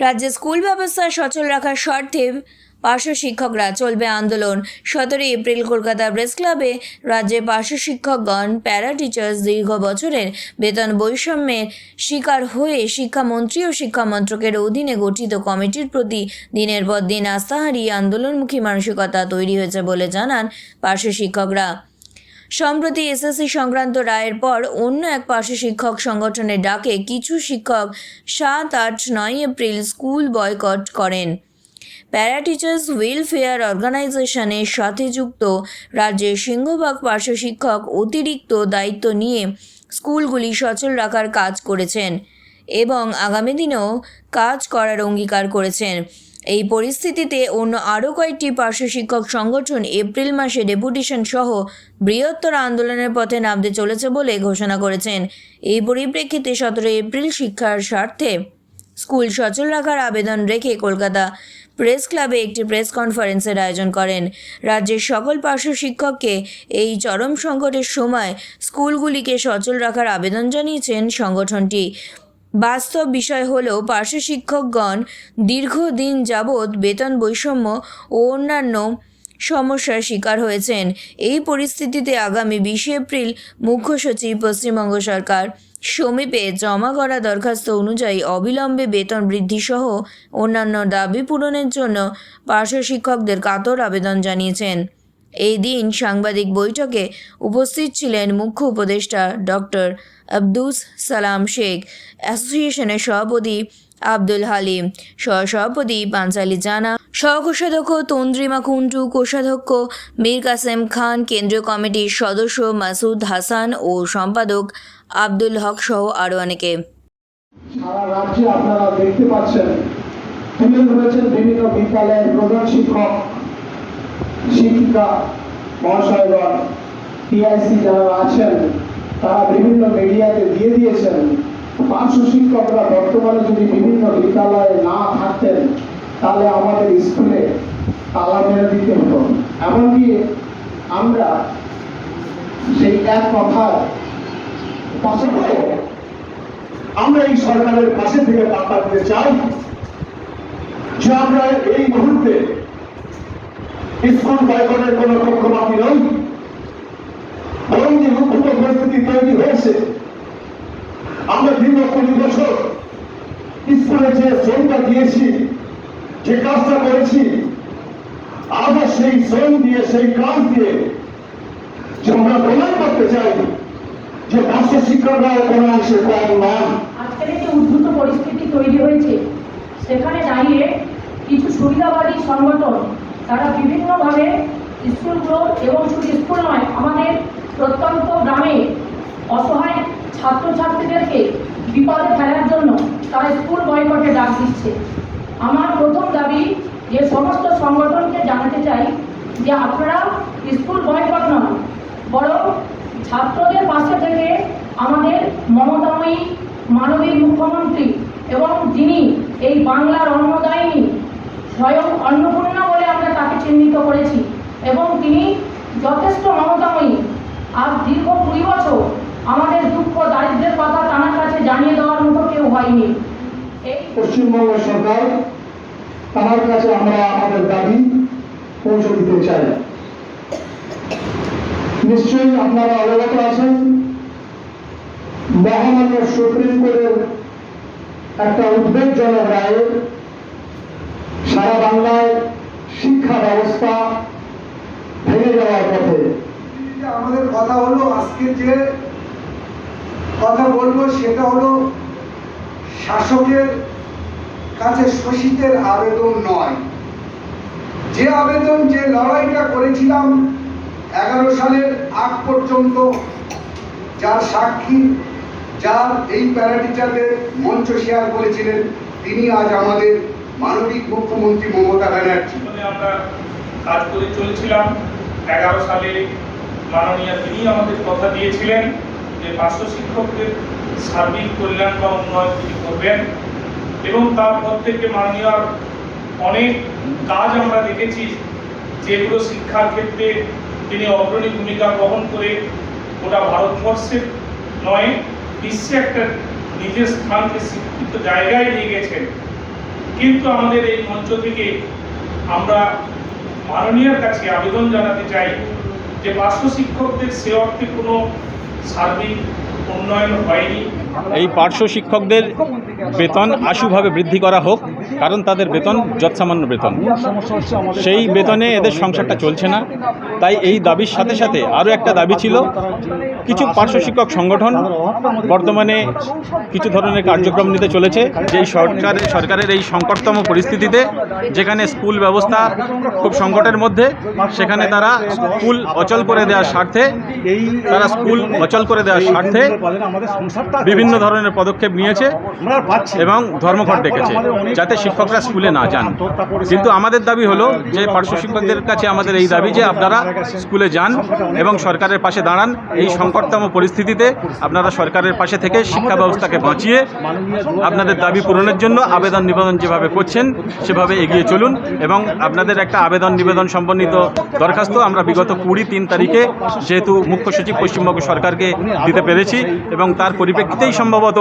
রাজ্যে স্কুল ব্যবস্থা সচল রাখার স্বার্থে পার্শ্ব শিক্ষকরা চলবে আন্দোলন। সতেরোই এপ্রিল কলকাতা প্রেস ক্লাবে রাজ্যের পার্শ্ব শিক্ষকগণ, প্যারা টিচার্স দীর্ঘ বছরের বেতন বৈষম্যের শিকার হয়ে শিক্ষামন্ত্রী ও শিক্ষামন্ত্রকের অধীনে গঠিত কমিটির প্রতি দিনের পর দিন আস্থা হারিয়ে আন্দোলনমুখী মানসিকতা তৈরি হয়েছে বলে জানান পার্শ্ব শিক্ষকরা। সম্প্রতি এসএসসি সংক্রান্ত রায়ের পর অন্য এক পার্শ্ব শিক্ষক সংগঠনের ডাকে কিছু শিক্ষক সাত আট নয় এপ্রিল স্কুল বয়কট করেন। প্যারা টিচার্স ওয়েলফেয়ার অর্গানাইজেশনের সাথে যুক্ত রাজ্যের সিংহভাগ পার্শ্ব শিক্ষক অতিরিক্ত দায়িত্ব নিয়ে স্কুলগুলি সচল রাখার কাজ করেছেন এবং আগামী দিনেও কাজ করার অঙ্গীকার করেছেন। এই পরিস্থিতিতে অন্য আরও কয়েকটি পার্শ্ব শিক্ষক সংগঠন এপ্রিল মাসে ডেপুটেশন সহ বৃহত্তর আন্দোলনের পথে নামতে চলেছে বলে ঘোষণা করেছেন। এই পরিপ্রেক্ষিতে সতেরো এপ্রিল শিক্ষার স্বার্থে স্কুল সচল রাখার আবেদন রেখে কলকাতা প্রেস ক্লাবে একটি প্রেস কনফারেন্সের আয়োজন করেন। রাজ্যের সকল পার্শ্ব শিক্ষককে এই চরম সংকটের সময় স্কুলগুলিকে সচল রাখার আবেদন জানিয়েছেন সংগঠনটি। বাস্তব বিষয় হলেও পার্শ্ব শিক্ষকগণ দীর্ঘদিন যাবৎ বেতন বৈষম্য ও অন্যান্য সমস্যার শিকার হয়েছেন। এই পরিস্থিতিতে আগামী বিশে এপ্রিল মুখ্য সচিব, পশ্চিমবঙ্গ সরকার সমীপে জমা করা দরখাস্ত অনুযায়ী অবিলম্বে বেতন বৃদ্ধি সহ অন্যান্য দাবি পূরণের জন্য পার্শ্ব শিক্ষকদের কাতর আবেদন জানিয়েছেন। এই দিন সাংবাদিক বৈঠকে উপস্থিত ছিলেন মুখ্য উপদেষ্টা ডক্টর আব্দুস সালাম শেখ। অ্যাসোসিয়েশনের সভাপতি আব্দুল হালিম। সহসভাপতি পাঞ্চালি জানা। সহকোষাধ্যক্ষ তন্দ্রিমা কুন্টু কোষাধ্যক্ষ মীর কাসেম খান। কেন্দ্রীয় কমিটির সদস্য মাসুদ হাসান ও সম্পাদক আব্দুল হক সহ আরও অনেকে। সারা রাজ্যে আপনারা দেখতে পাচ্ছেন, তুলে ধরেছেন বিভিন্ন বিদ্যালয়ের প্রধান শিক্ষক, শিক্ষিকা, মহাশয়গণ, টিআইসি যারা আছেন তারা বিভিন্ন মিডিয়াতে দিয়ে দিয়েছেন। পার্শ্ব শিক্ষকরা বর্তমানে যদি বিভিন্ন বিদ্যালয়ে না থাকতেন, তাহলে আমাদের স্কুলে তালা মেরে দিতে হতো। এমনকি আমরা সেই এক পাশাপাশি আমরা এই সরকারের পাশে থেকে বার্তা দিতে চাই যে আমরা এই মুহূর্তে স্কুল বয়কটের কোন পক্ষপাতি নই। বরং যে উদ্ভূত পরিস্থিতি তৈরি হয়েছে। আমরা দীর্ঘ কুড়ি বছর স্কুলে যে শ্রমটা দিয়েছি, যে কাজটা করেছি আবার সেই শ্রম দিয়ে, সেই কাজ দিয়ে যে আমরা প্রমাণ করতে চাই যে পার্শ্ব শিক্ষকরা কোনো অংশে কম নন আজকের যে উদ্ভূত পরিস্থিতি তৈরি হয়েছে, সেখানে দাঁড়িয়ে কিছু সুবিধাবাদী সংগঠন, তারা বিভিন্নভাবে স্কুলগুলো এবং শুধু স্কুল নয়, আমাদের প্রত্যন্ত গ্রামে অসহায় ছাত্রছাত্রীদেরকে বিপদে ফেলার জন্য তারা স্কুল বয়কটে ডাক দিচ্ছে আমার প্রথম দাবি যে সমস্ত সংগঠনকে জানাতে চাই যে আপনারা স্কুল বয়কট নন, বরং ছাত্রদের পাশে থেকে আমাদের মমতাময়ী মানবিক মুখ্যমন্ত্রী এবং যিনি এই বাংলার অন্নদায়িনী, স্বয়ং অন্নপূর্ণা বলে আমরা তাকে চিহ্নিত করেছি এবং তিনি যথেষ্ট মমতাময়ী। আজ দীর্ঘ কুড়ি বছর আমাদের দুঃখ দারিদ্রের কথা তার কাছে জানিয়ে দেওয়ার মতো কেউ হয়নি। পশ্চিমবঙ্গ সরকার তার কাছে আমরা আমাদের দাবি পৌঁছে দিতে চাই। নিশ্চয়ই আপনারা অবগত আছেন, মহামান্য সুপ্রিম কোর্টের একটা উদ্বেগজনক রায়ে সারা বাংলায় শিক্ষা ব্যবস্থা ভেঙে যাওয়ার পথে। আমাদের কথা হলো আজকে যে কথা বলব, সেটা হলো শাসকের কাছে শোষিতের আবেদন নয়। যে আবেদন, যে লড়াইটা করেছিলাম এগারো সালের আগ পর্যন্ত, যার সাক্ষী, যার এই প্যারাটিচারদের মঞ্চ শেয়ার করেছিলেন, তিনি আজ আমাদের মানবিক মুখ্যমন্ত্রী মমতা ব্যানার্জি। জীবনে আমরা কাজ করে চলছিলাম। এগারো সালে মাননীয় তিনি আমাদের কথা দিয়েছিলেন যে পার্শ্ব শিক্ষকদের সার্বিক কল্যাণ বা উন্নয়ন তিনি করবেন। এবং তার থেকে মাননীয় অনেক কাজ আমরা দেখেছি যেগুলো শিক্ষার ক্ষেত্রে তিনি অগ্রণী ভূমিকা গ্রহণ করে গোটা ভারতবর্ষের নয়, বিশ্বে একটা নিজের স্থানকে স্বীকৃত জায়গায় নিয়ে গেছেন। কিন্তু আমাদের এই মঞ্চ থেকে আমরা মাননীয়ার কাছে আবেদন জানাতে চাই যে পার্শ্ব শিক্ষকদের সে অর্থে কোনো সার্বিক উন্নয়ন হয়নি। এই পার্শ্ব শিক্ষকদের বেতন আশুভাবে বৃদ্ধি করা হোক কারণ তাদের বেতন যৎসামান্য বেতন। সেই বেতনে এদের সংসারটা চলছে না। তাই এই দাবির সাথে সাথে আরও একটা দাবি ছিল, কিছু পার্শ্ব শিক্ষক সংগঠন বর্তমানে কিছু ধরনের কার্যক্রম নিতে চলেছে, যেই সরকারের সরকারের এই সংকটতম পরিস্থিতিতে, যেখানে স্কুল ব্যবস্থা খুব সংকটের মধ্যে, সেখানে তারা স্কুল অচল করে দেওয়ার স্বার্থে, তারা স্কুল অচল করে দেওয়ার স্বার্থে বিভিন্ন ধরনের পদক্ষেপ নিয়েছে এবং ধর্মঘট ডেকেছে, যাতে শিক্ষকরা স্কুলে না যান। কিন্তু আমাদের দাবি হলো, যে পার্শ্ব শিক্ষকদের কাছে আমাদের এই দাবি যে আপনারা স্কুলে যান এবং সরকারের পাশে দাঁড়ান। এই সংকটতম পরিস্থিতিতে আপনারা সরকারের পাশে থেকে শিক্ষা ব্যবস্থাকে বাঁচিয়ে আপনাদের দাবি পূরণের জন্য আবেদন নিবেদন যেভাবে করছেন, সেভাবে এগিয়ে চলুন এবং আপনাদের একটা আবেদন নিবেদন সম্বন্ধিত দরখাস্ত আমরা বিগত কুড়ি তিন তারিখে যেহেতু মুখ্য সচিব পশ্চিমবঙ্গ সরকারকে দিতে পেরেছি এবং তার পরিপ্রেক্ষিতেই সম্ভবত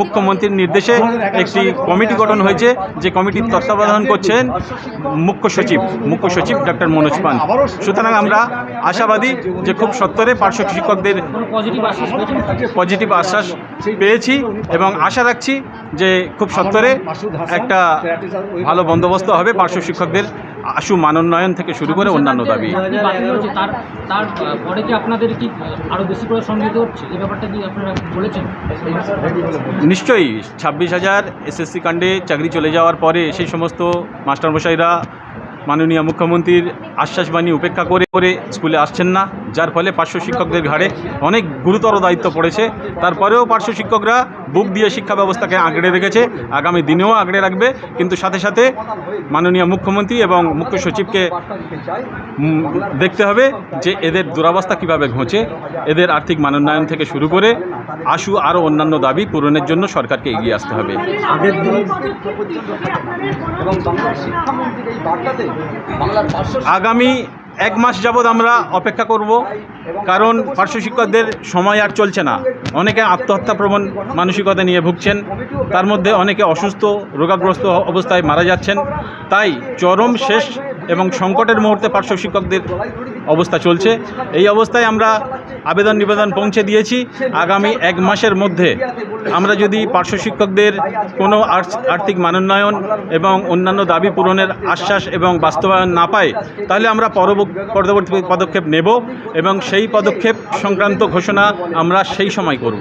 মুখ্যমন্ত্রীর নির্দেশে একটি কমিটি গঠন হয়েছে, যে কমিটির তত্ত্বাবধান করছেন মুখ্য সচিব মুখ্য সচিব ডক্টর মনোজ পান। সুতরাং আশাবাদী যে খুব সত্তরে পার্শ্ব শিক্ষকদের পজিটিভ আশ্বাস পেয়েছি এবং আশা রাখছি যে খুব সত্তরে একটা ভালো বন্দোবস্ত হবে পার্শ্ব শিক্ষকদের আশু মানোন্নয়ন থেকে শুরু করে অন্যান্য দাবি। নিশ্চয়ই, ছাব্বিশ হাজার এসএসসি কাণ্ডে চাকরি চলে যাওয়ার পরে সেই সমস্ত মাস্টারমশাইরা মাননীয় মুখ্যমন্ত্রীর আশ্বাসবাণী উপেক্ষা করে করে স্কুলে আসছেন না, যার ফলে পার্শ্ব শিক্ষকদের ঘাড়ে অনেক গুরুতর দায়িত্ব পড়েছে। তারপরেও পার্শ্ব শিক্ষকরা বুক দিয়ে শিক্ষা ব্যবস্থাকে আঁকড়ে রেখেছে। আগামী দিনেও আঁকড়ে রাখবে। কিন্তু সাথে সাথে মাননীয় মুখ্যমন্ত্রী এবং মুখ্য সচিবকে দেখতে হবে যে এদের দুরাবস্থা কীভাবে ঘোঁচে এদের আর্থিক মানোন্নয়ন থেকে শুরু করে আশু আরও অন্যান্য দাবি পূরণের জন্য সরকারকে এগিয়ে আসতে হবে। আগের আগামী এক মাস যাবৎ আমরা অপেক্ষা করব। কারণ পার্শ্ব শিক্ষকদের সময় আর চলছে না। অনেকে আত্মহত্যা প্রবণ মানসিকতা নিয়ে ভুগছেন। তার মধ্যে অনেকে অসুস্থ, রোগাগ্রস্ত অবস্থায় মারা যাচ্ছেন। তাই চরম শেষ এবং সংকটের মুহূর্তে পার্শ্ব শিক্ষকদের অবস্থা চলছে। এই অবস্থায় আমরা আবেদন নিবেদন পৌঁছে দিয়েছি। আগামী এক মাসের মধ্যে আমরা যদি পার্শ্ব শিক্ষকদের কোনো আর্থিক মানোন্নয়ন এবং অন্যান্য দাবি পূরণের আশ্বাস এবং বাস্তবায়ন না পাই তাহলে আমরা পরবর্তী পদক্ষেপ নেব এবং সেই পদক্ষেপ সংক্রান্ত ঘোষণা আমরা সেই সময় করব।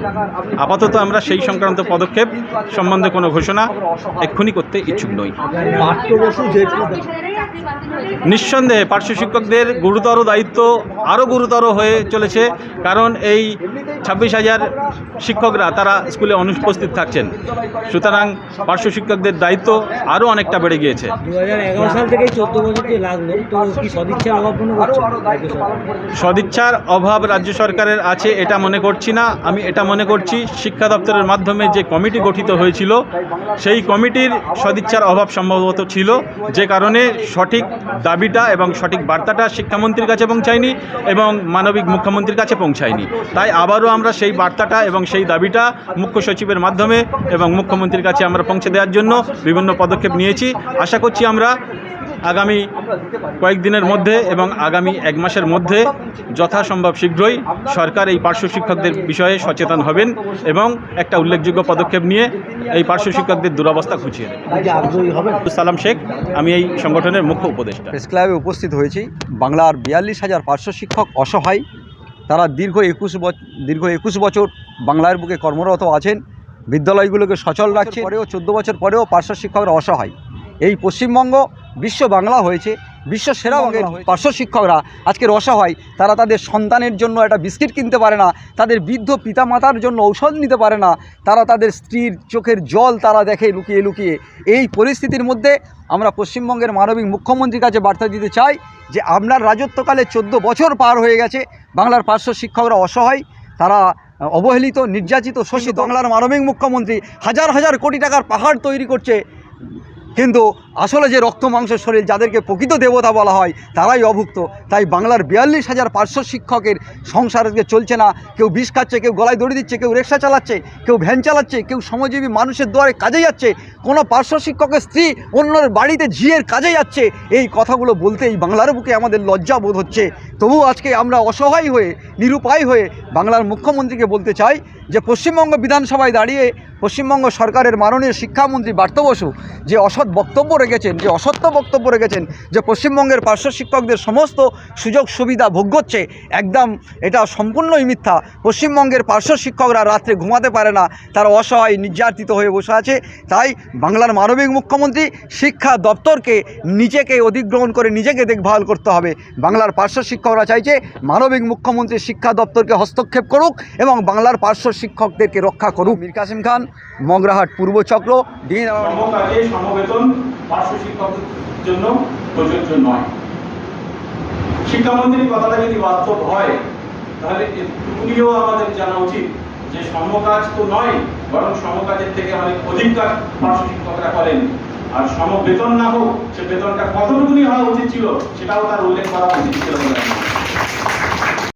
আপাতত আমরা সেই সংক্রান্ত পদক্ষেপ সম্বন্ধে কোনো ঘোষণা এক্ষুনি করতে ইচ্ছুক নই। নিঃসন্দেহে পার্শ্ব শিক্ষকদের গুরুতর দায়িত্ব আরও গুরুতর হয়ে চলেছে কারণ এই ছাব্বিশ হাজার শিক্ষকরা তারা স্কুলে অনুপস্থিত থাকছেন। সুতরাং পার্শ্ব শিক্ষকদের দায়িত্ব আরও অনেকটা বেড়ে গিয়েছে। দু হাজার এগারো সাল থেকে চোদ্দ বছর যে লাগল তো কি সদিচ্ছার অভাব সদিচ্ছার অভাব রাজ্য সরকারের আছে এটা মনে করছি না। আমি এটা মনে করছি শিক্ষা দপ্তরের মাধ্যমে যে কমিটি গঠিত হয়েছিল সেই কমিটির সদিচ্ছার অভাব সম্ভবত ছিল। যে কারণে সঠিক দাবিটা এবং সঠিক বার্তাটা শিক্ষামন্ত্রীর কাছে পৌঁছায়নি। এবং মানবিক মুখ্যমন্ত্রীর কাছে পৌঁছায়নি। তাই আবারও আমরা সেই বার্তাটা এবং সেই দাবিটা মুখ্য সচিবের মাধ্যমে এবং মুখ্যমন্ত্রীর কাছে আমরা পৌঁছে দেওয়ার জন্য বিভিন্ন পদক্ষেপ নিয়েছি। আশা করছি আমরা আগামী কয়েকদিনের মধ্যে এবং আগামী এক মাসের মধ্যে যথাসম্ভব শীঘ্রই সরকার এই পার্শ্ব শিক্ষকদের বিষয়ে সচেতন হবেন এবং একটা উল্লেখযোগ্য পদক্ষেপ নিয়ে এই পার্শ্ব শিক্ষকদের দুরবস্থা ঘুচিয়ে দেবেন। আগ্রহী হবেন আব্দুল সালাম শেখ আমি এই সংগঠনের মুখ্য উপদেষ্টা। প্রেস ক্লাবে উপস্থিত হয়েছি। বাংলার বিয়াল্লিশ হাজার পার্শ্ব শিক্ষক অসহায়। তারা দীর্ঘ একুশ বছর দীর্ঘ একুশ বছর বাংলার বুকে কর্মরত আছেন। বিদ্যালয়গুলোকে সচল রাখছে পরেও চোদ্দ বছর পরেও পার্শ্ব শিক্ষকরা অসহায়। এই পশ্চিমবঙ্গ বিশ্ব বাংলা হয়েছে বিশ্ব সেরা পার্শ্ব শিক্ষকরা আজকের অসহায় তারা তাদের সন্তানের জন্য একটা বিস্কিট কিনতে পারে না তাদের বৃদ্ধ পিতামাতার জন্য ঔষধ নিতে পারে না তারা তাদের স্ত্রীর চোখের জল তারা দেখে লুকিয়ে লুকিয়ে। এই পরিস্থিতির মধ্যে আমরা পশ্চিমবঙ্গের মানবিক মুখ্যমন্ত্রীর কাছে বার্তা দিতে চাই যে আপনার রাজত্বকালে চোদ্দ বছর পার হয়ে গেছে বাংলার পার্শ্ব শিক্ষকরা অসহায় তারা অবহেলিত নির্যাতিত শোষিত বাংলার মানবিক মুখ্যমন্ত্রী হাজার হাজার কোটি টাকার পাহাড় তৈরি করছে। কিন্তু আসলে যে রক্ত, মাংস শরীর যাদেরকে প্রকৃত দেবতা বলা হয়, তারাই অভুক্ত। তাই বাংলার বিয়াল্লিশ হাজার পাঁচশো শিক্ষকের সংসার আজকে চলছে না। কেউ বিষ খাচ্ছে, কেউ গলায় দড়ি দিচ্ছে, কেউ রিক্সা চালাচ্ছে, কেউ ভ্যান চালাচ্ছে, কেউ শ্রমজীবী মানুষের দুয়ারে কাজে যাচ্ছে, কোনো পার্শ্ব শিক্ষকের স্ত্রী অন্যের বাড়িতে ঝিয়ের কাজে যাচ্ছে। এই কথাগুলো বলতে এই বাংলার বুকে আমাদের লজ্জা বোধ হচ্ছে। তবুও আজকে আমরা অসহায় হয়ে, নিরুপায় হয়ে বাংলার মুখ্যমন্ত্রীকে বলতে চাই যে পশ্চিমবঙ্গ বিধানসভায় দাঁড়িয়ে পশ্চিমবঙ্গ সরকারের মাননীয় শিক্ষামন্ত্রী বার্ত বসু যে অসৎ বক্তব্য রেখেছেন, যে অসত্য বক্তব্য রেখেছেন, যে পশ্চিমবঙ্গের পার্শ্ব শিক্ষকদের সমস্ত সুযোগ সুবিধা ভোগ করছে, একদম এটা সম্পূর্ণই মিথ্যা। পশ্চিমবঙ্গের পার্শ্ব শিক্ষকরা রাত্রে ঘুমাতে পারে না, তারা অসহায়, নির্যাতিত হয়ে বসে আছে। তাই বাংলার মানবিক মুখ্যমন্ত্রী শিক্ষা দপ্তরকে নিজেকে অধিগ্রহণ করে নিজেকে দেখভাল করতে হবে। বাংলার পার্শ্ব শিক্ষকরা চাইছে মানবিক মুখ্যমন্ত্রী শিক্ষা দপ্তরকে হস্তক্ষেপ করুক এবং বাংলার পার্শ্ব শিক্ষকদেরকে রক্ষা করুক। মীর কাসিম খান মগরাহাট পূর্ব চক্র ডিন সমকাজে সমবেতন পার্শ্ব শিক্ষকদের জন্য শিক্ষামন্ত্রীর কথাটা যদি বাস্তব হয়, তাহলে এটুকুনিও আমাদের জানা উচিত যে সমকাজ তো নয়, বরং সমকাজের থেকে অনেক অধিক কাজ পার্শ্ব শিক্ষকরা করেন আর সমবেতন না হোক, সে বেতনটা কতটুকুনি হওয়া উচিত ছিল, সেটাও তার উল্লেখ করা উচিত ছিল।